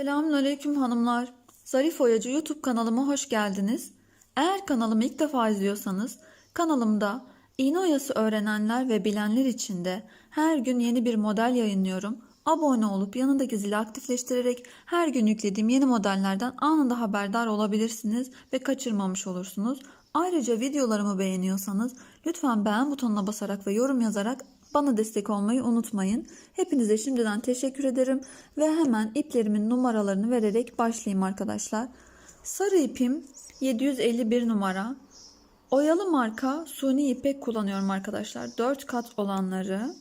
Selamünaleyküm hanımlar. Zarif Oyacı YouTube kanalıma hoş geldiniz. Eğer kanalımı ilk defa izliyorsanız kanalımda iğne oyası öğrenenler ve bilenler için de her gün yeni bir model yayınlıyorum. Abone olup yanındaki zili aktifleştirerek her gün yüklediğim yeni modellerden anında haberdar olabilirsiniz ve kaçırmamış olursunuz. Ayrıca videolarımı beğeniyorsanız lütfen beğen butonuna basarak ve yorum yazarak bana destek olmayı unutmayın. Hepinize şimdiden teşekkür ederim ve hemen iplerimin numaralarını vererek başlayayım arkadaşlar. Sarı ipim 751 numara. Oyalı marka suni ipek kullanıyorum arkadaşlar. 4 kat olanları.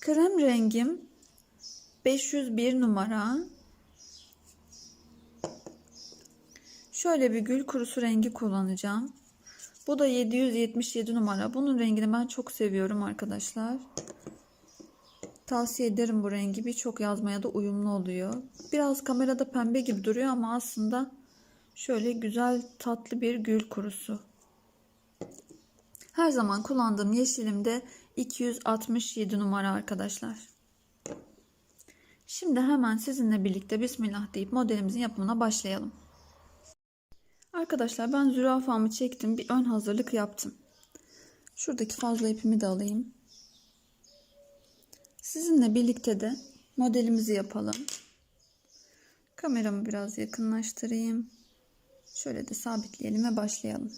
Krem rengim 501 numara. Şöyle bir gül kurusu rengi kullanacağım. Bu da 777 numara. Bunun rengini ben çok seviyorum arkadaşlar. Tavsiye ederim bu rengi. Birçok yazmaya da uyumlu oluyor. Biraz kamerada pembe gibi duruyor ama aslında şöyle güzel tatlı bir gül kurusu. Her zaman kullandığım yeşilim de 267 numara arkadaşlar. Şimdi hemen sizinle birlikte Bismillah deyip modelimizin yapımına başlayalım. Arkadaşlar ben zürafamı çektim. Bir ön hazırlık yaptım. Şuradaki fazla ipimi de alayım. Sizinle birlikte de modelimizi yapalım. Kameramı biraz yakınlaştırayım. Şöyle de sabitleyelim ve başlayalım.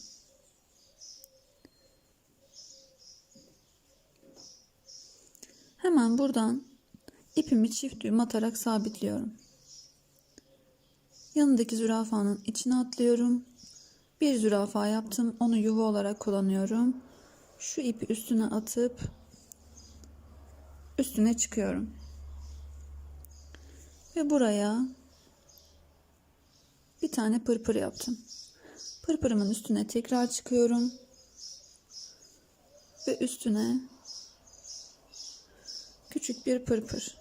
Hemen buradan ipimi çift düğüm atarak sabitliyorum. Yanındaki zürafanın içine atlıyorum. Bir zürafa yaptım. Onu yuva olarak kullanıyorum. Şu ipi üstüne atıp üstüne çıkıyorum. Ve buraya bir tane pırpır yaptım. Pırpırımın üstüne tekrar çıkıyorum. Ve üstüne küçük bir pırpır.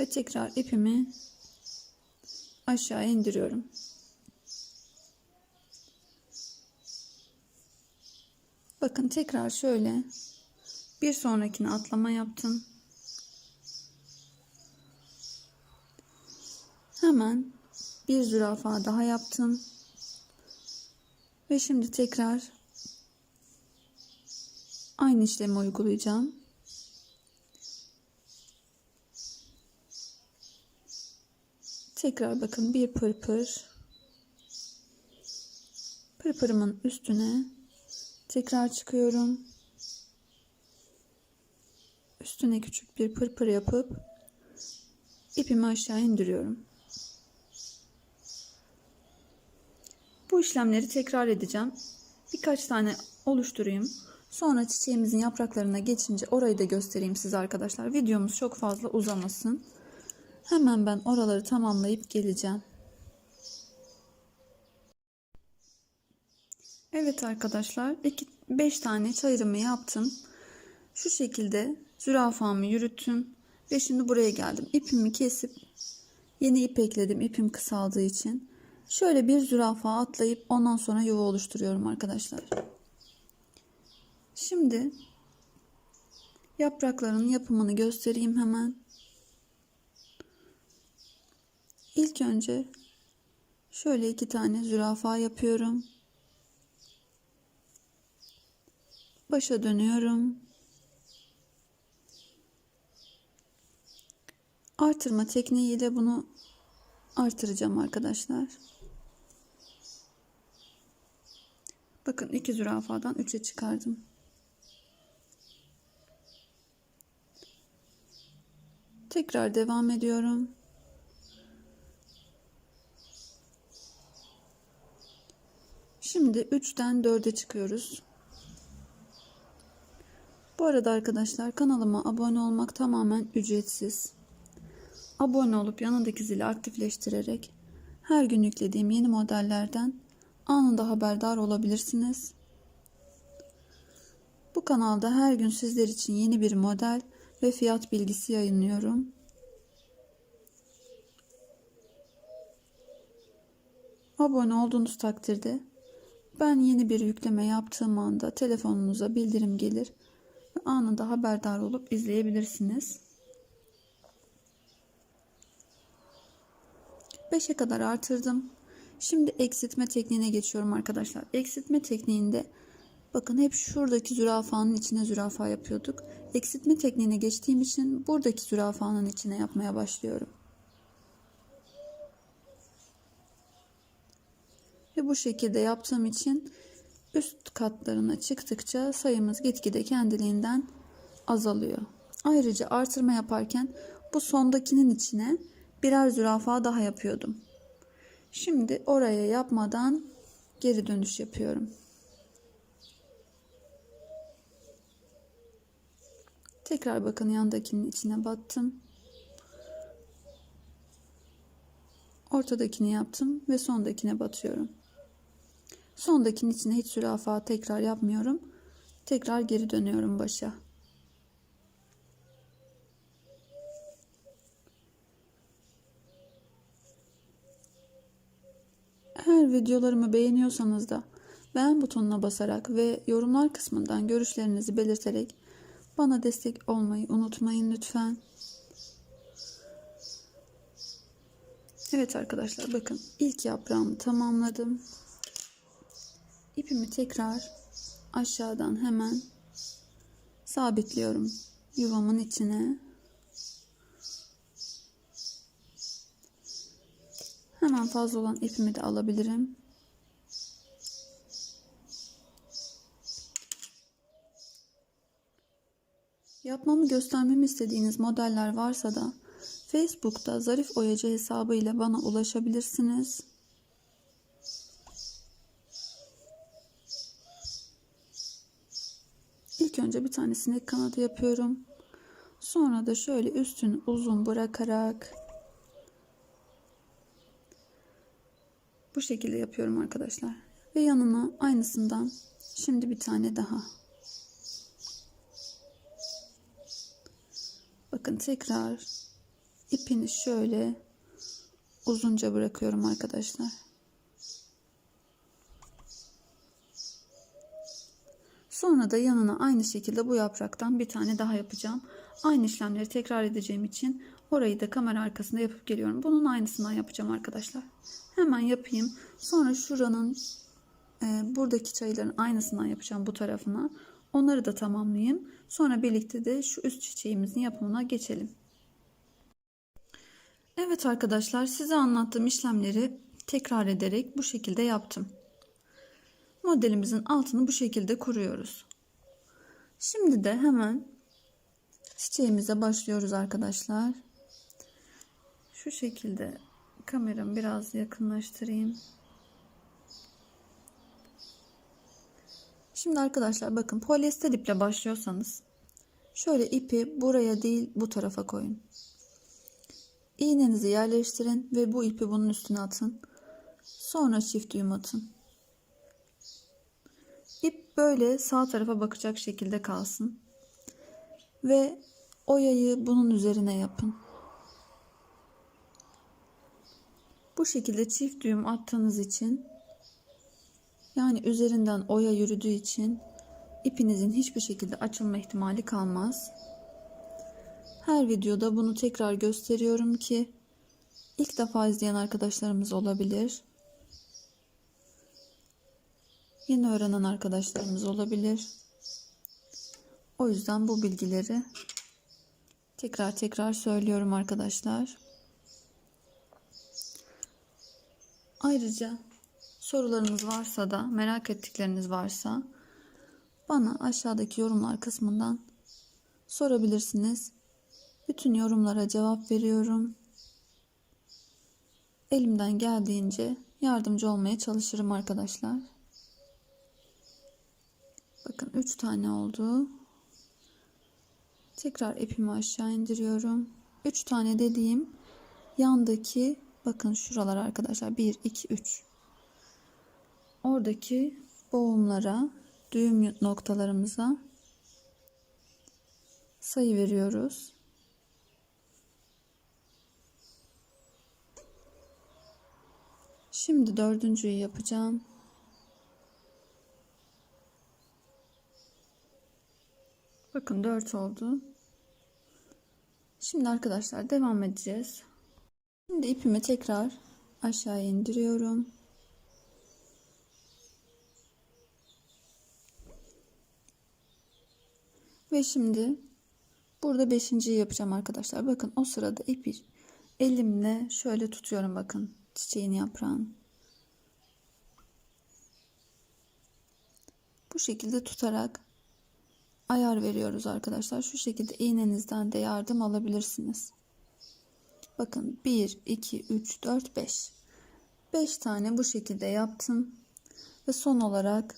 Ve tekrar ipimi aşağı indiriyorum. Bakın tekrar şöyle bir sonrakine atlama yaptım. Hemen bir zürafa daha yaptım. Ve şimdi tekrar aynı işlemi uygulayacağım. Tekrar bakın bir pırpır. Pırpırımın üstüne tekrar çıkıyorum. Üstüne küçük bir pırpır yapıp ipimi aşağı indiriyorum. Bu işlemleri tekrar edeceğim. Birkaç tane oluşturayım. Sonra çiçeğimizin yapraklarına geçince orayı da göstereyim size arkadaşlar. Videomuz çok fazla uzamasın. Hemen ben oraları tamamlayıp geleceğim. Evet arkadaşlar 5 tane çayırımı yaptım. Şu şekilde zürafamı yürüttüm ve şimdi buraya geldim. İpimi kesip yeni ip ekledim ipim kısaldığı için. Şöyle bir zürafa atlayıp ondan sonra yuva oluşturuyorum arkadaşlar. Şimdi yaprakların yapımını göstereyim hemen. İlk önce şöyle iki tane zürafa yapıyorum. Başa dönüyorum. Artırma tekniğiyle bunu artıracağım arkadaşlar. Bakın iki zürafadan üçe çıkardım. Tekrar devam ediyorum. Şimdi 3'ten 4'e çıkıyoruz. Bu arada arkadaşlar kanalıma abone olmak tamamen ücretsiz. Abone olup yanındaki zili aktifleştirerek her gün yüklediğim yeni modellerden anında haberdar olabilirsiniz. Bu kanalda her gün sizler için yeni bir model ve fiyat bilgisi yayınlıyorum. Abone olduğunuz takdirde ben yeni bir yükleme yaptığım anda telefonunuza bildirim gelir anında haberdar olup izleyebilirsiniz. 5'e kadar artırdım. Şimdi eksiltme tekniğine geçiyorum arkadaşlar. Eksiltme tekniğinde bakın hep şuradaki zürafanın içine zürafa yapıyorduk. Eksiltme tekniğine geçtiğim için buradaki zürafanın içine yapmaya başlıyorum. Ve bu şekilde yaptığım için üst katlarına çıktıkça sayımız gitgide kendiliğinden azalıyor. Ayrıca artırma yaparken bu sondakinin içine birer zürafa daha yapıyordum. Şimdi oraya yapmadan geri dönüş yapıyorum. Tekrar bakın yandakinin içine battım. Ortadakini yaptım ve sondakine batıyorum. Sondakinin içine hiç zürafa tekrar yapmıyorum. Tekrar geri dönüyorum başa. Eğer videolarımı beğeniyorsanız da beğen butonuna basarak ve yorumlar kısmından görüşlerinizi belirterek bana destek olmayı unutmayın lütfen. Evet arkadaşlar bakın ilk yaprağımı tamamladım. İpimi tekrar aşağıdan hemen sabitliyorum yuvamın içine. Hemen fazla olan ipimi de alabilirim. Yapmamı göstermemi istediğiniz modeller varsa da Facebook'ta Zarif Oyacı hesabı ile bana ulaşabilirsiniz. İlk önce bir tane sinek kanadı yapıyorum. Sonra da şöyle üstünü uzun bırakarak bu şekilde yapıyorum arkadaşlar. Ve yanına aynısından şimdi bir tane daha. Bakın tekrar ipini şöyle uzunca bırakıyorum arkadaşlar. Sonra da yanına aynı şekilde bu yapraktan bir tane daha yapacağım. Aynı işlemleri tekrar edeceğim için orayı da kamera arkasında yapıp geliyorum. Bunun aynısından yapacağım arkadaşlar. Hemen yapayım. Sonra şuranın e, buradaki çayların aynısından yapacağım bu tarafına. Onları da tamamlayayım. Sonra birlikte de şu üst çiçeğimizin yapımına geçelim. Evet arkadaşlar size anlattığım işlemleri tekrar ederek bu şekilde yaptım. Modelimizin altını bu şekilde kuruyoruz. Şimdi de hemen çiçeğimize başlıyoruz arkadaşlar. Şu şekilde kameramı biraz yakınlaştırayım. Şimdi arkadaşlar bakın polyester iple başlıyorsanız şöyle ipi buraya değil bu tarafa koyun. İğnenizi yerleştirin ve bu ipi bunun üstüne atın. Sonra çift düğüm atın. İp böyle sağ tarafa bakacak şekilde kalsın. Ve oyayı bunun üzerine yapın. Bu şekilde çift düğüm attığınız için yani üzerinden oya yürüdüğü için ipinizin hiçbir şekilde açılma ihtimali kalmaz. Her videoda bunu tekrar gösteriyorum ki ilk defa izleyen arkadaşlarımız olabilir. Yeni öğrenen arkadaşlarımız olabilir. O yüzden bu bilgileri tekrar tekrar söylüyorum arkadaşlar. Ayrıca sorularınız varsa da merak ettikleriniz varsa bana aşağıdaki yorumlar kısmından sorabilirsiniz. Bütün yorumlara cevap veriyorum. Elimden geldiğince yardımcı olmaya çalışırım arkadaşlar. Bakın 3 tane oldu. Tekrar ipimi aşağı indiriyorum. 3 tane dediğim yandaki bakın şuralar arkadaşlar 1 2 3 oradaki boğumlara düğüm noktalarımıza sayı veriyoruz. Şimdi dördüncüyü yapacağım. Bakın 4 oldu. Şimdi arkadaşlar devam edeceğiz. Şimdi ipimi tekrar aşağı indiriyorum. Ve şimdi burada beşinciyi yapacağım arkadaşlar. Bakın o sırada ipi elimle şöyle tutuyorum bakın çiçeğin yaprağını. Bu şekilde tutarak ayar veriyoruz arkadaşlar. Şu şekilde iğnenizden de yardım alabilirsiniz. Bakın 1, 2, 3, 4, 5. 5 tane bu şekilde yaptım. Ve son olarak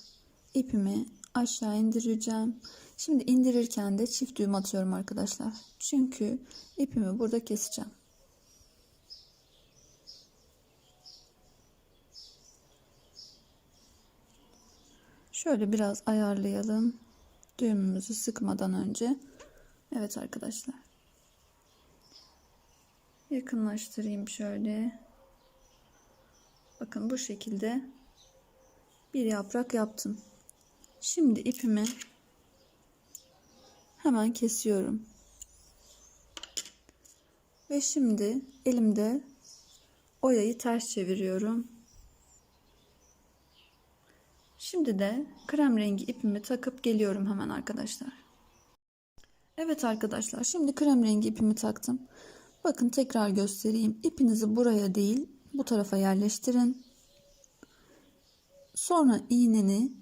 ipimi aşağı indireceğim. Şimdi indirirken de çift düğüm atıyorum arkadaşlar. Çünkü ipimi burada keseceğim. Şöyle biraz ayarlayalım. Düğümümüzü sıkmadan önce. Evet arkadaşlar. Yakınlaştırayım şöyle. Bakın bu şekilde bir yaprak yaptım. Şimdi ipimi hemen kesiyorum. Ve şimdi elimde oyayı ters çeviriyorum. Şimdi de krem rengi ipimi takıp geliyorum hemen arkadaşlar. Evet arkadaşlar şimdi krem rengi ipimi taktım. Bakın tekrar göstereyim. İpinizi buraya değil bu tarafa yerleştirin. Sonra iğneni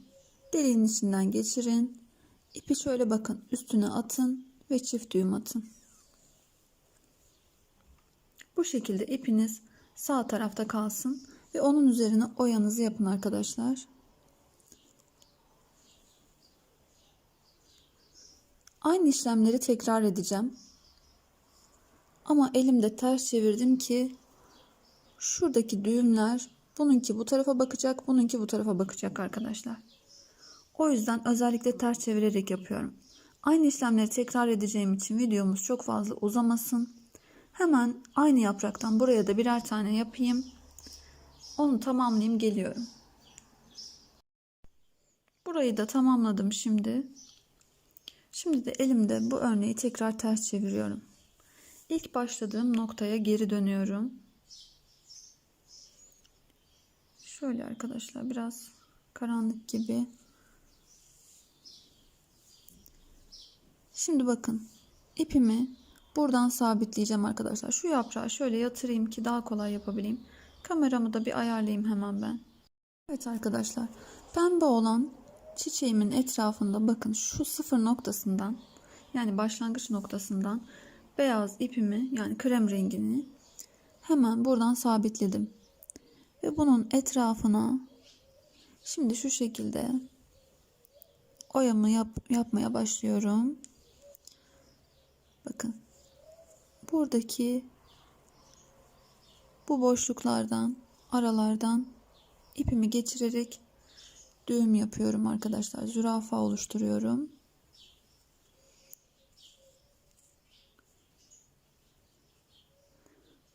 deliğin içinden geçirin. İpi şöyle bakın üstüne atın ve çift düğüm atın. Bu şekilde ipiniz sağ tarafta kalsın ve onun üzerine oyanızı yapın arkadaşlar. Aynı işlemleri tekrar edeceğim. Ama elimde ters çevirdim ki şuradaki düğümler bununki bu tarafa bakacak, bununki bu tarafa bakacak arkadaşlar. O yüzden özellikle ters çevirerek yapıyorum. Aynı işlemleri tekrar edeceğim için videomuz çok fazla uzamasın. Hemen aynı yapraktan buraya da birer tane yapayım. Onu tamamlayayım geliyorum. Burayı da tamamladım şimdi. Şimdi de elimde bu örneği tekrar ters çeviriyorum. İlk başladığım noktaya geri dönüyorum. Şöyle arkadaşlar biraz karanlık gibi. Şimdi bakın ipimi buradan sabitleyeceğim arkadaşlar. Şu yaprağı şöyle yatırayım ki daha kolay yapabileyim. Kameramı da bir ayarlayayım hemen ben. Evet arkadaşlar pembe olan çiçeğimin etrafında bakın şu sıfır noktasından yani başlangıç noktasından beyaz ipimi yani krem rengini hemen buradan sabitledim. Ve bunun etrafına şimdi şu şekilde oyamı yap, yapmaya başlıyorum. Bakın. Buradaki bu boşluklardan, aralardan ipimi geçirerek düğüm yapıyorum arkadaşlar. Zürafa oluşturuyorum.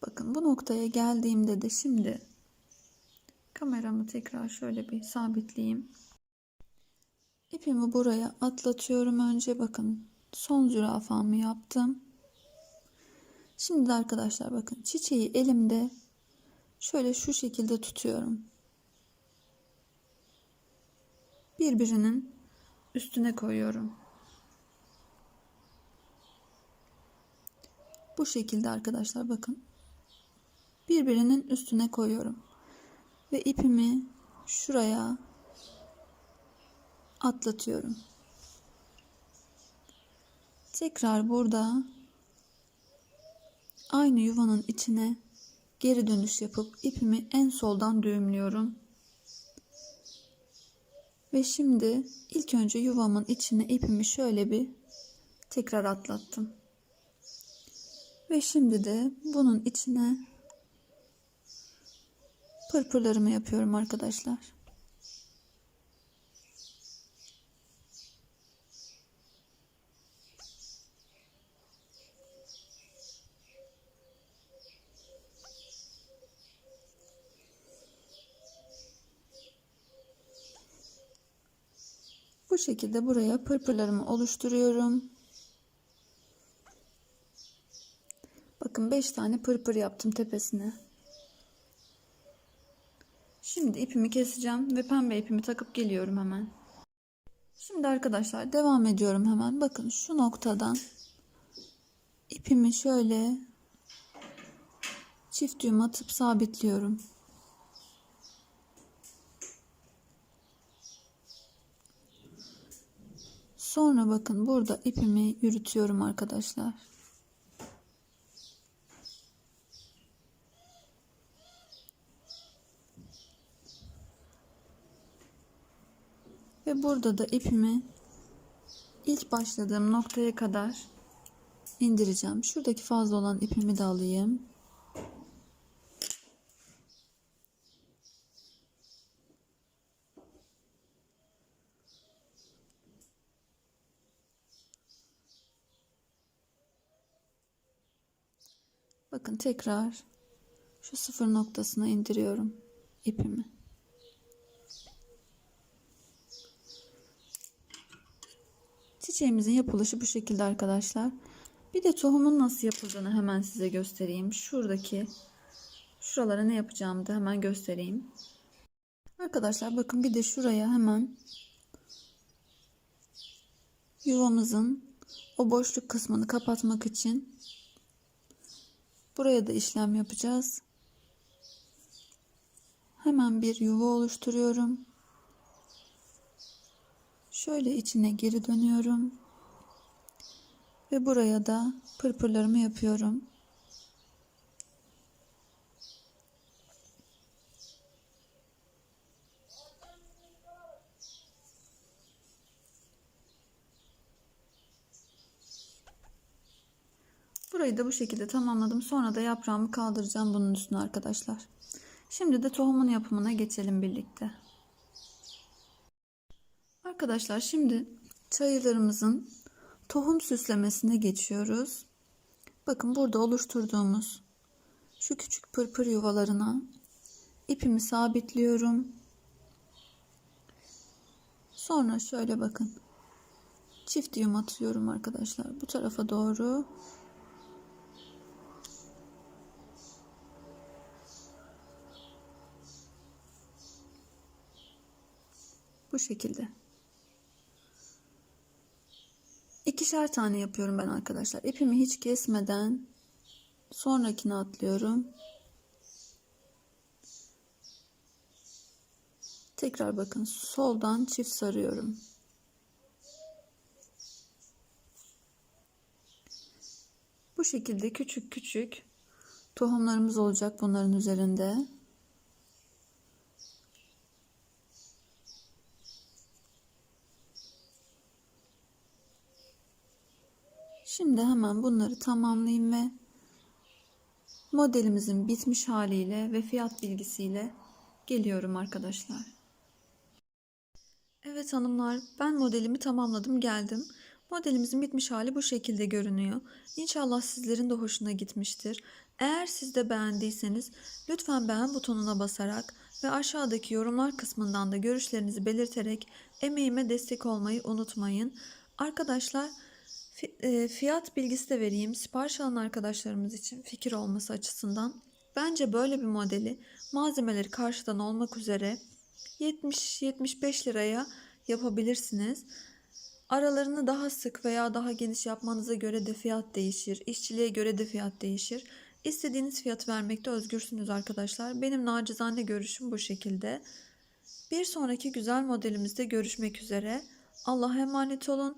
Bakın bu noktaya geldiğimde de şimdi kameramı tekrar şöyle bir sabitleyeyim. İpimi buraya atlatıyorum önce bakın son zürafamı yaptım. Şimdi de arkadaşlar bakın çiçeği elimde şöyle şu şekilde tutuyorum. Birbirinin üstüne koyuyorum. Bu şekilde arkadaşlar bakın. Birbirinin üstüne koyuyorum. Ve ipimi şuraya atlatıyorum. Tekrar burada aynı yuvanın içine geri dönüş yapıp ipimi en soldan düğümlüyorum. Ve şimdi ilk önce yuvamın içine ipimi şöyle bir tekrar atlattım. Ve şimdi de bunun içine pırpırlarımı yapıyorum arkadaşlar. Şekilde buraya pırpırlarımı oluşturuyorum. Bakın 5 tane pırpır yaptım tepesine. Şimdi ipimi keseceğim ve pembe ipimi takıp geliyorum hemen. Şimdi arkadaşlar devam ediyorum hemen. Bakın şu noktadan ipimi şöyle çift düğüm atıp sabitliyorum. Sonra bakın burada ipimi yürütüyorum arkadaşlar. Ve burada da ipimi ilk başladığım noktaya kadar indireceğim. Şuradaki fazla olan ipimi de alayım. Bakın tekrar şu sıfır noktasına indiriyorum ipimi. Çiçeğimizin yapılışı bu şekilde arkadaşlar. Bir de tohumun nasıl yapıldığını hemen size göstereyim. Şuradaki şuralara ne yapacağımı da hemen göstereyim. Arkadaşlar bakın bir de şuraya hemen yuvamızın o boşluk kısmını kapatmak için buraya da işlem yapacağız. Hemen bir yuva oluşturuyorum. Şöyle içine geri dönüyorum. Ve buraya da pırpırlarımı yapıyorum. Burayı da bu şekilde tamamladım. Sonra da yaprağımı kaldıracağım bunun üstüne arkadaşlar. Şimdi de tohumun yapımına geçelim birlikte. Arkadaşlar şimdi çayırlarımızın tohum süslemesine geçiyoruz. Bakın burada oluşturduğumuz şu küçük pırpır yuvalarına ipimi sabitliyorum. Sonra şöyle bakın. Çift düğüm atıyorum arkadaşlar. Bu tarafa doğru. Bu şekilde. İkişer tane yapıyorum ben arkadaşlar. İpimi hiç kesmeden sonrakine atlıyorum. Tekrar bakın soldan çift sarıyorum. Bu şekilde küçük küçük tohumlarımız olacak bunların üzerinde. Şimdi hemen bunları tamamlayayım ve modelimizin bitmiş haliyle ve fiyat bilgisiyle geliyorum arkadaşlar. Evet hanımlar ben modelimi tamamladım geldim. Modelimizin bitmiş hali bu şekilde görünüyor. İnşallah sizlerin de hoşuna gitmiştir. Eğer siz de beğendiyseniz lütfen beğen butonuna basarak ve aşağıdaki yorumlar kısmından da görüşlerinizi belirterek emeğime destek olmayı unutmayın. Arkadaşlar fiyat bilgisi de vereyim. Sipariş alan arkadaşlarımız için fikir olması açısından. Bence böyle bir modeli malzemeleri karşıdan olmak üzere 70-75 liraya yapabilirsiniz. Aralarını daha sık veya daha geniş yapmanıza göre de fiyat değişir. İşçiliğe göre de fiyat değişir. İstediğiniz fiyat vermekte özgürsünüz arkadaşlar. Benim nacizane görüşüm bu şekilde. Bir sonraki güzel modelimizde görüşmek üzere. Allah'a emanet olun.